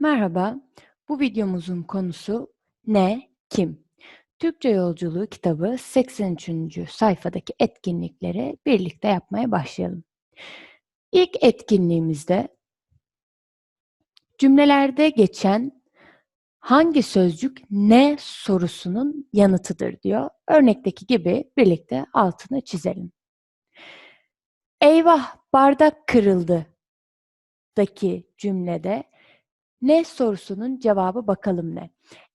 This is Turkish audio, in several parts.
Merhaba, bu videomuzun konusu ne, kim? Türkçe Yolculuğu kitabı 83. sayfadaki etkinlikleri birlikte yapmaya başlayalım. İlk etkinliğimizde cümlelerde geçen hangi sözcük ne sorusunun yanıtıdır diyor. Örnekteki gibi birlikte altını çizelim. Eyvah bardak kırıldı daki cümlede ne sorusunun cevabı bakalım ne?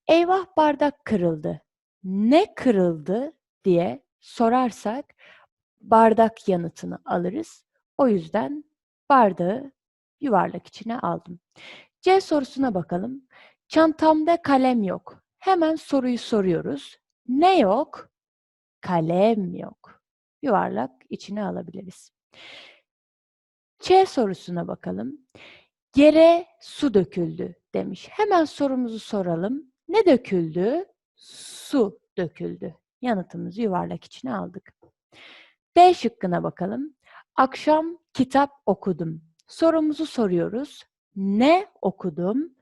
Eyvah bardak kırıldı. Ne kırıldı diye sorarsak bardak yanıtını alırız. O yüzden bardağı yuvarlak içine aldım. C sorusuna bakalım. Çantamda kalem yok. Hemen soruyu soruyoruz. Ne yok? Kalem yok. Yuvarlak içine alabiliriz. Ç sorusuna bakalım. Yere su döküldü demiş. Hemen sorumuzu soralım. Ne döküldü? Su döküldü. Yanıtımızı yuvarlak içine aldık. B şıkkına bakalım. Akşam kitap okudum. Sorumuzu soruyoruz. Ne okudum?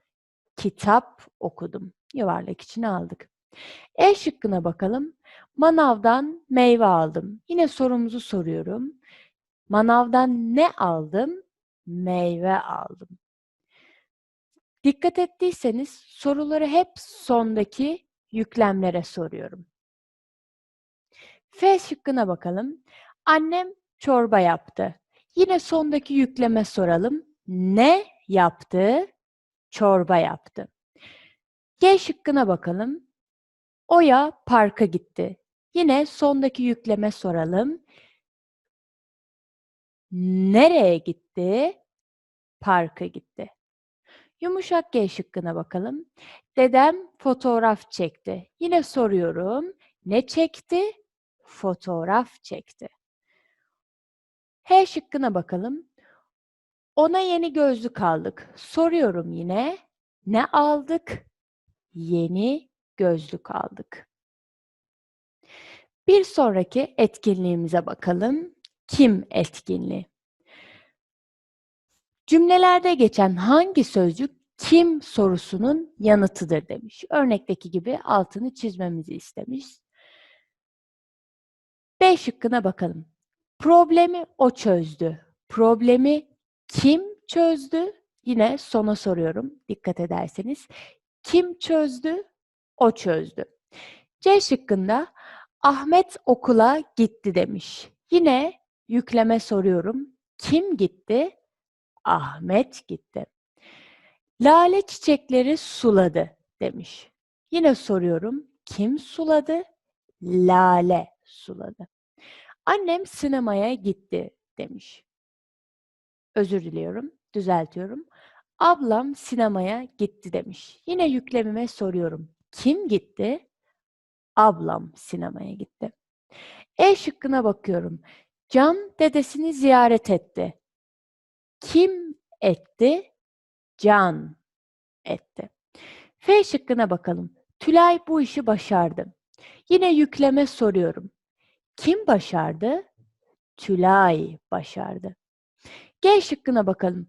Kitap okudum. Yuvarlak içine aldık. E şıkkına bakalım. Manavdan meyve aldım. Yine sorumuzu soruyorum. Manavdan ne aldım? Meyve aldım. Dikkat ettiyseniz soruları hep sondaki yüklemlere soruyorum. F şıkkına bakalım. Annem çorba yaptı. Yine sondaki yükleme soralım. Ne yaptı? Çorba yaptı. G şıkkına bakalım. Oya parka gitti. Yine sondaki yükleme soralım. Nereye gitti? Parka gitti. Yumuşak G şıkkına bakalım. Dedem fotoğraf çekti. Yine soruyorum. Ne çekti? Fotoğraf çekti. H şıkkına bakalım. Ona yeni gözlük aldık. Soruyorum yine. Ne aldık? Yeni gözlük aldık. Bir sonraki etkinliğimize bakalım. Kim etkinliği? Cümlelerde geçen hangi sözcük kim sorusunun yanıtıdır demiş. Örnekteki gibi altını çizmemizi istemiş. B şıkkına bakalım. Problemi o çözdü. Problemi kim çözdü? Yine sona soruyorum dikkat ederseniz. Kim çözdü? O çözdü. C şıkkında Ahmet okula gitti demiş. Yine yükleme soruyorum. Kim gitti? Ahmet gitti. Lale çiçekleri suladı demiş. Yine soruyorum. Kim suladı? Lale suladı. Annem sinemaya gitti demiş. Özür diliyorum, düzeltiyorum. Ablam sinemaya gitti demiş. Yine yüklemime soruyorum. Kim gitti? Ablam sinemaya gitti. E şıkkına bakıyorum. Can dedesini ziyaret etti. Kim etti? Can etti. F şıkkına bakalım. Tülay bu işi başardı. Yine yükleme soruyorum. Kim başardı? Tülay başardı. G şıkkına bakalım.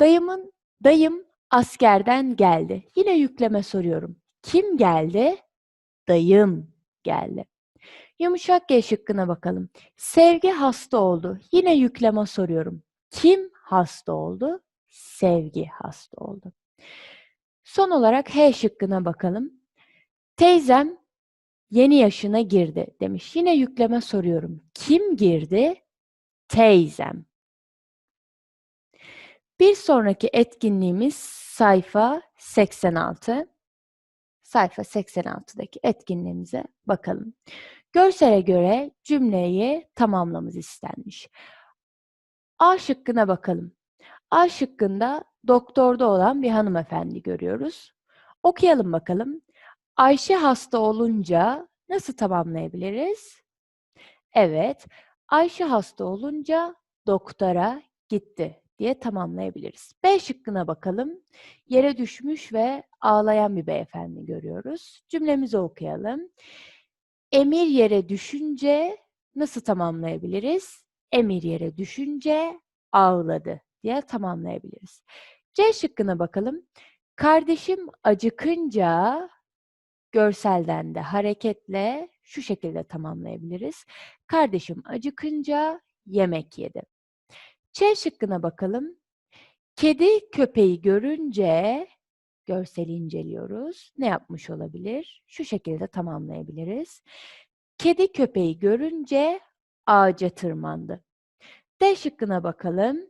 Dayımın dayım askerden geldi. Yine yükleme soruyorum. Kim geldi? Dayım geldi. Yumuşak G şıkkına bakalım. Sevgi hasta oldu. Yine yükleme soruyorum. Kim hasta oldu? Sevgi hasta oldu. Son olarak H şıkkına bakalım. Teyzem yeni yaşına girdi demiş. Yine yükleme soruyorum. Kim girdi? Teyzem. Bir sonraki etkinliğimiz sayfa 86. Sayfa 86'daki etkinliğimize bakalım. Görsele göre cümleyi tamamlamamız istenmiş. A şıkkına bakalım. A şıkkında doktorda olan bir hanımefendi görüyoruz. Okuyalım bakalım. Ayşe hasta olunca nasıl tamamlayabiliriz? Evet, Ayşe hasta olunca doktora gitti diye tamamlayabiliriz. B şıkkına bakalım. Yere düşmüş ve ağlayan bir beyefendi görüyoruz. Cümlemizi okuyalım. Emir yere düşünce nasıl tamamlayabiliriz? Emir yere düşünce ağladı diye tamamlayabiliriz. C şıkkına bakalım. Kardeşim acıkınca görselden de hareketle şu şekilde tamamlayabiliriz. Kardeşim acıkınca yemek yedi. Ç şıkkına bakalım. Kedi köpeği görünce görseli inceliyoruz. Ne yapmış olabilir? Şu şekilde tamamlayabiliriz. Kedi köpeği görünce ağaca tırmandı. D şıkkına bakalım.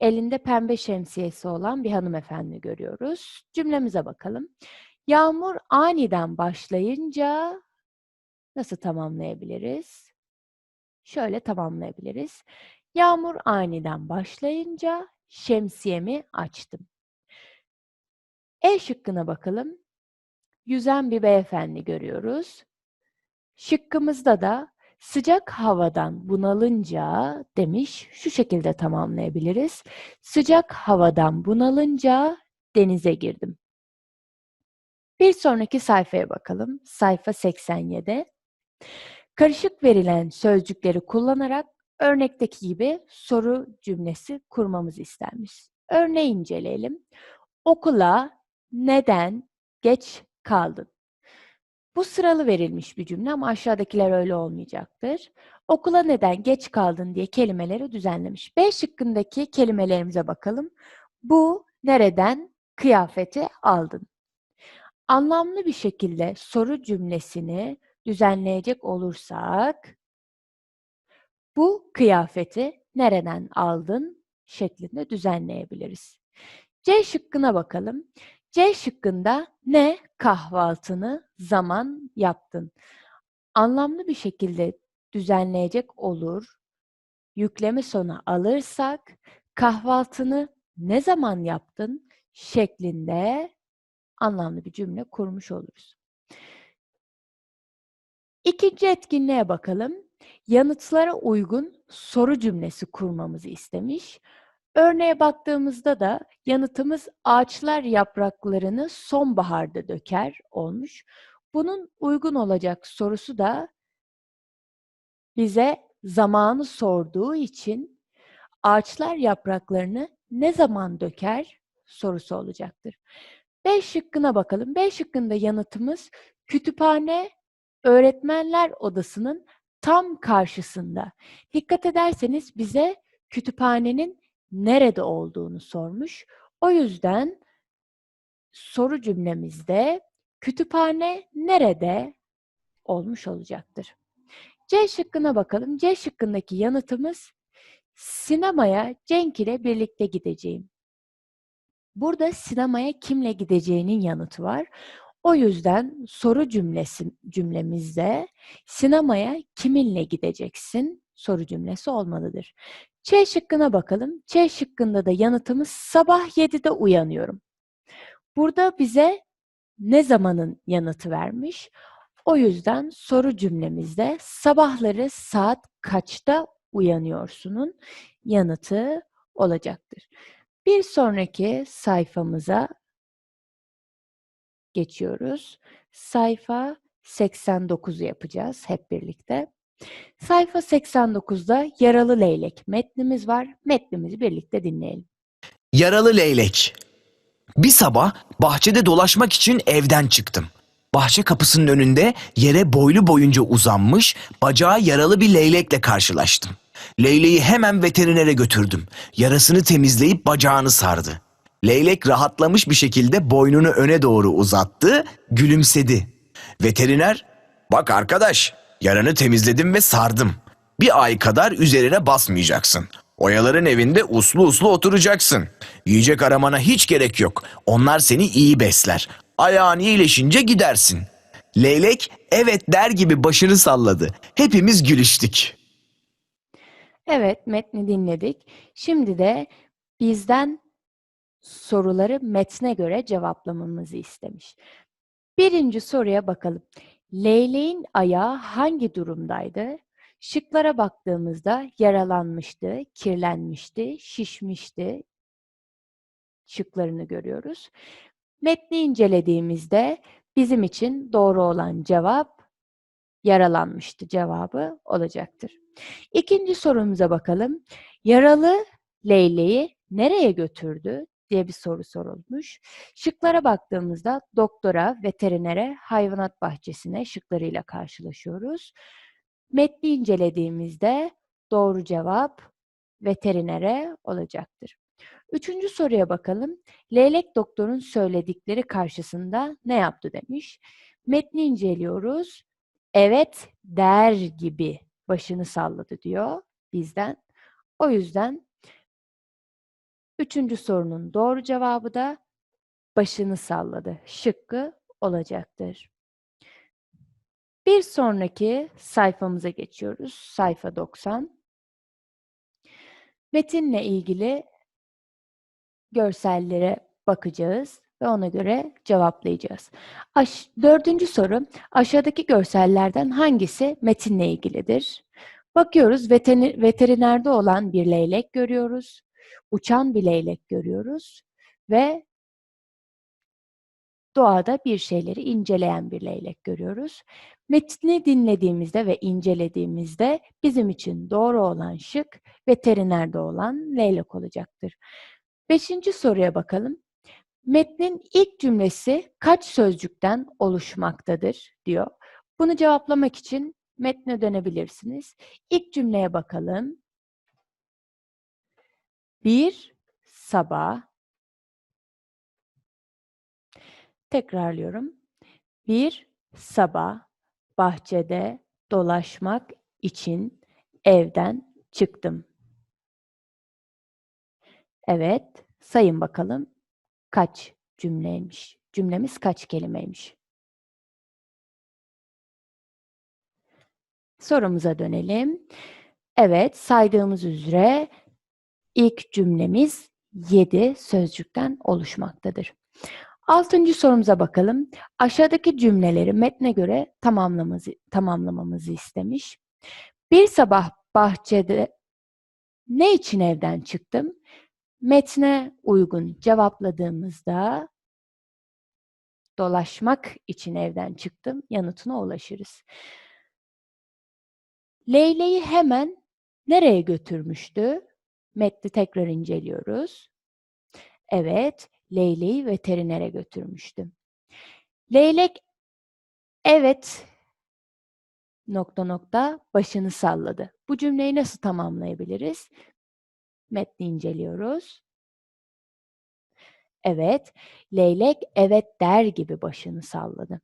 Elinde pembe şemsiyesi olan bir hanımefendi görüyoruz. Cümlemize bakalım. Yağmur aniden başlayınca nasıl tamamlayabiliriz? Şöyle tamamlayabiliriz. Yağmur aniden başlayınca şemsiyemi açtım. E şıkkına bakalım. Yüzen bir beyefendi görüyoruz. Şıkkımızda da sıcak havadan bunalınca demiş şu şekilde tamamlayabiliriz. Sıcak havadan bunalınca denize girdim. Bir sonraki sayfaya bakalım. Sayfa 87. Karışık verilen sözcükleri kullanarak örnekteki gibi soru cümlesi kurmamız istenmiş. Örneği inceleyelim. Okula neden geç kaldın? Bu sıralı verilmiş bir cümle ama aşağıdakiler öyle olmayacaktır. Okula neden geç kaldın diye kelimeleri düzenlemiş. B şıkkındaki kelimelerimize bakalım. Bu nereden kıyafeti aldın? Anlamlı bir şekilde soru cümlesini düzenleyecek olursak bu kıyafeti nereden aldın şeklinde düzenleyebiliriz. C şıkkına bakalım. C şıkkında ne kahvaltını zaman yaptın? Anlamlı bir şekilde düzenleyecek olur. Yükleme sonu alırsak kahvaltını ne zaman yaptın şeklinde anlamlı bir cümle kurmuş oluruz. İkinci etkinliğe bakalım. Yanıtlara uygun soru cümlesi kurmamızı istemiş. Örneğe baktığımızda da yanıtımız ağaçlar yapraklarını sonbaharda döker olmuş. Bunun uygun olacak sorusu da bize zamanı sorduğu için ağaçlar yapraklarını ne zaman döker sorusu olacaktır. B şıkkına bakalım. B şıkkında yanıtımız kütüphane öğretmenler odasının tam karşısında. Dikkat ederseniz bize kütüphanenin nerede olduğunu sormuş. O yüzden soru cümlemizde kütüphane nerede olmuş olacaktır. C şıkkına bakalım. C şıkkındaki yanıtımız sinemaya Cenk ile birlikte gideceğim. Burada sinemaya kimle gideceğinin yanıtı var. O yüzden soru cümlesi cümlemizde sinemaya kiminle gideceksin soru cümlesi olmalıdır. Ç şıkkına bakalım. Ç şıkkında da yanıtımız sabah 7'de uyanıyorum. Burada bize ne zamanın yanıtı vermiş? O yüzden soru cümlemizde sabahları saat kaçta uyanıyorsunun yanıtı olacaktır. Bir sonraki sayfamıza geçiyoruz. Sayfa 89'u yapacağız hep birlikte. Sayfa 89'da Yaralı Leylek metnimiz var. Metnimizi birlikte dinleyelim. Yaralı leylek. Bir sabah bahçede dolaşmak için evden çıktım. Bahçe kapısının önünde yere boylu boyunca uzanmış, bacağı yaralı bir leylekle karşılaştım. Leyleği hemen veterinere götürdüm. Yarasını temizleyip bacağını sardı. Leylek rahatlamış bir şekilde boynunu öne doğru uzattı, gülümsedi. Veteriner, "Bak arkadaş, yaranı temizledim ve sardım. Bir ay kadar üzerine basmayacaksın. Oyaların evinde uslu uslu oturacaksın. Yiyecek aramana hiç gerek yok. Onlar seni iyi besler. Ayağın iyileşince gidersin. Leylek evet der gibi başını salladı. Hepimiz gülüştük. Evet, metni dinledik. Şimdi de bizden soruları metne göre cevaplamamızı istemiş. Birinci soruya bakalım. Leyleğin ayağı hangi durumdaydı? Şıklara baktığımızda yaralanmıştı, kirlenmişti, şişmişti şıklarını görüyoruz. Metni incelediğimizde bizim için doğru olan cevap yaralanmıştı cevabı olacaktır. İkinci sorumuza bakalım. Yaralı Leyleği nereye götürdü? Diye bir soru sorulmuş. Şıklara baktığımızda doktora, veterinere, hayvanat bahçesine şıklarıyla karşılaşıyoruz. Metni incelediğimizde doğru cevap veterinere olacaktır. Üçüncü soruya bakalım. Leylek doktorun söyledikleri karşısında ne yaptı demiş. Metni inceliyoruz. Evet der gibi başını salladı diyor bizden. O yüzden üçüncü sorunun doğru cevabı da başını salladı. Şıkkı olacaktır. Bir sonraki sayfamıza geçiyoruz. Sayfa 90. Metinle ilgili görsellere bakacağız ve ona göre cevaplayacağız. Aş dördüncü soru, aşağıdaki görsellerden hangisi metinle ilgilidir? Bakıyoruz, veteriner, veterinerde olan bir leylek görüyoruz, uçan bir leylek görüyoruz ve doğada bir şeyleri inceleyen bir leylek görüyoruz. Metni dinlediğimizde ve incelediğimizde bizim için doğru olan şık veterinerde olan leylek olacaktır. Beşinci soruya bakalım. Metnin ilk cümlesi kaç sözcükten oluşmaktadır diyor. Bunu cevaplamak için metne dönebilirsiniz. İlk cümleye bakalım. Bir sabah Tekrarlıyorum. Bir sabah bahçede dolaşmak için evden çıktım. Evet, sayın bakalım kaç cümleymiş? Cümlemiz kaç kelimeymiş? Sorumuza dönelim. Evet, saydığımız üzere ilk cümlemiz 7 sözcükten oluşmaktadır. Altıncı sorumuza bakalım. Aşağıdaki cümleleri metne göre tamamlamamızı, tamamlamamızı istemiş. Bir sabah bahçede ne için evden çıktım? Metne uygun cevapladığımızda dolaşmak için evden çıktım yanıtına ulaşırız. Leyleği hemen nereye götürmüştü? Metni tekrar inceliyoruz. Evet, Leyleği veterinere götürmüştü. Leylek evet nokta nokta başını salladı. Bu cümleyi nasıl tamamlayabiliriz? Metni inceliyoruz. Evet, leylek evet der gibi başını salladı.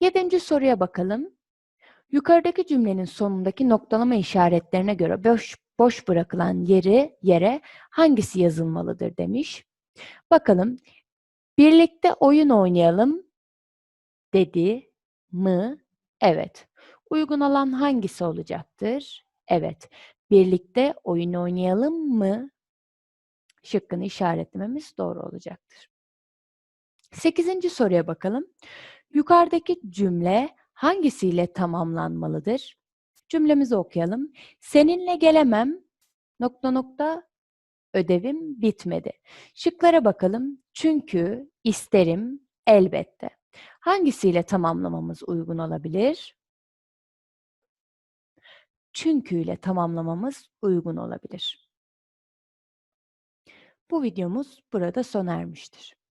Yedinci soruya bakalım. Yukarıdaki cümlenin sonundaki noktalama işaretlerine göre boş, boş bırakılan yeri yere hangisi yazılmalıdır demiş. Bakalım. Birlikte oyun oynayalım dedi mı? Evet. Uygun alan hangisi olacaktır? Evet. Birlikte oyun oynayalım mı? Şıkkını işaretlememiz doğru olacaktır. Sekizinci soruya bakalım. Yukarıdaki cümle hangisiyle tamamlanmalıdır? Cümlemizi okuyalım. Seninle gelemem nokta nokta ödevim bitmedi. Şıklara bakalım. Çünkü, isterim, elbette. Hangisiyle tamamlamamız uygun olabilir? Çünkü ile tamamlamamız uygun olabilir. Bu videomuz burada sona ermiştir.